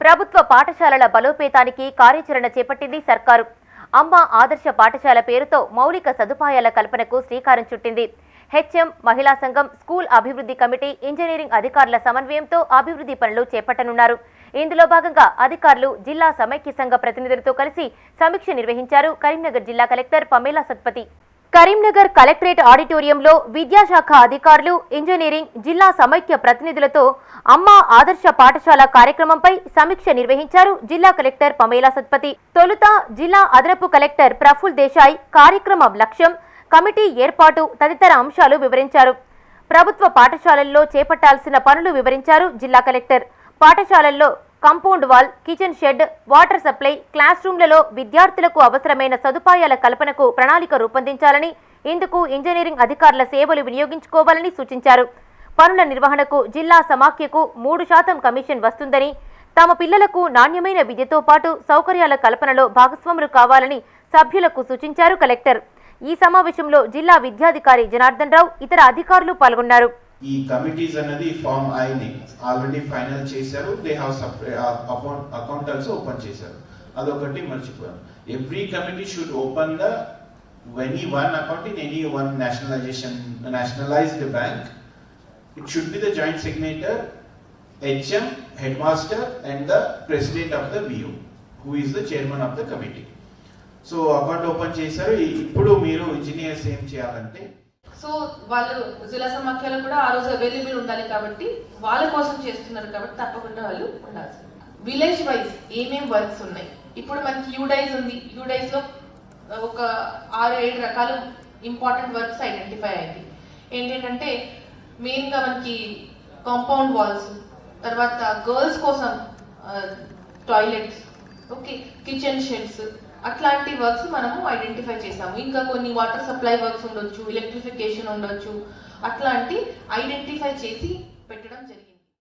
ప్రభుత్వ పాఠశాలల బలోపేతానికి కార్యాచరణ చేపట్టింది సర్కారు. అమ్మ ఆదర్శ పాఠశాల పేరుతో మౌలిక సదుపాయాల కల్పనకు శ్రీకారం చుట్టింది. హెచ్ఎం మహిళా సంఘం స్కూల్ అభివృద్ధి కమిటీ ఇంజనీరింగ్ అధికారుల సమన్వయంతో అభివృద్ధి పనులు చేపట్టనున్నారు. ఇందులో భాగంగా అధికారులు జిల్లా సమైక్య సంఘ ప్రతినిధులతో కలిసి సమీక్ష నిర్వహించారు. కరీంనగర్ జిల్లా collector Pamela Satpathy. Karimnagar collectorate ఆడిటోరియంలో విద్యాశాఖ అధికారులు ఇంజనీరింగ్ జిల్లా సమైక్య ప్రతినిధులతో అమ్మ ఆదర్శ పాఠశాల కార్యక్రమంపై సమీక్ష నిర్వహించారు జిల్లా కలెక్టర్ పమేలా సత్పతి. తొలుత జిల్లా అదనపు కలెక్టర్ ప్రఫుల్ దేశాయ్ కార్యక్రమం లక్ష్యం కమిటీ ఏర్పాటు తదితర అంశాలు వివరించారు. ప్రభుత్వ పాఠశాలల్లో చేపట్టాల్సిన పనులు వివరించారు జిల్లా కలెక్టర్. పాఠశాలల్లో compound wall kitchen shed water supply class రూమ్లలో విద్యార్థులకు అవసరమైన సదుపాయాల కల్పనకు ప్రణాళిక రూపొందించాలని ఇందుకు ఇంజనీరింగ్ అధికారుల సేవలు వినియోగించుకోవాలని సూచించారు. పనుల నిర్వహణకు జిల్లా సమాఖ్యకు మూడు శాతం కమిషన్ వస్తుందని తమ పిల్లలకు నాణ్యమైన విద్యతో పాటు సౌకర్యాల కల్పనలో భాగస్వాములు కావాలని సభ్యులకు సూచించారు కలెక్టర్. ఈ సమావేశంలో జిల్లా విద్యాధికారి జనార్దన్ రావు ఇతర అధికారులు పాల్గొన్నారు. ఈ కమిటీస్ అనేది ఫామ్ అయింది ఆల్రెడీ ఫైనల్ చేశారు. They have account account also open చేశారు. అదొకటి మర్చిపోయాను every committee should open the any one account in any one nationalization nationalized bank it should be the joint signatory HM head master and the president of the VU who is the chairman of the committee so account open చేశారు. ఇప్పుడు మీరు engineers ఏం చేయాలంటే so వాళ్ళు జిల్లా సమాఖ్యలో కూడా ఆ రోజు అవైలబుల్ ఉండాలి కాబట్టి వాళ్ళ కోసం చేస్తున్నారు కాబట్టి తప్పకుండా వాళ్ళు ఉండాల్సి విలేజ్ వైజ్ ఏమేం వర్క్స్ ఉన్నాయి? ఇప్పుడు మనకి యూడైజ్ ఉంది. యూడైజ్లో ఒక ఆరు ఏడు రకాల ఇంపార్టెంట్ వర్క్స్ ఐడెంటిఫై అయింది ఏంటంటే మెయిన్గా మనకి కాంపౌండ్ వాల్స్ తర్వాత గర్ల్స్ కోసం టాయిలెట్స్ ఓకే కిచెన్ షెడ్స్ అట్లాంటి వర్క్స్ మనము ఐడెంటిఫై చేసాము ఇంకా కొన్ని వాటర్ సప్లై వర్క్స్ ఉండొచ్చు ఎలక్ట్రిఫికేషన్ ఉండొచ్చు. అట్లాంటి ఐడెంటిఫై చేసి పెట్టడం జరిగింది.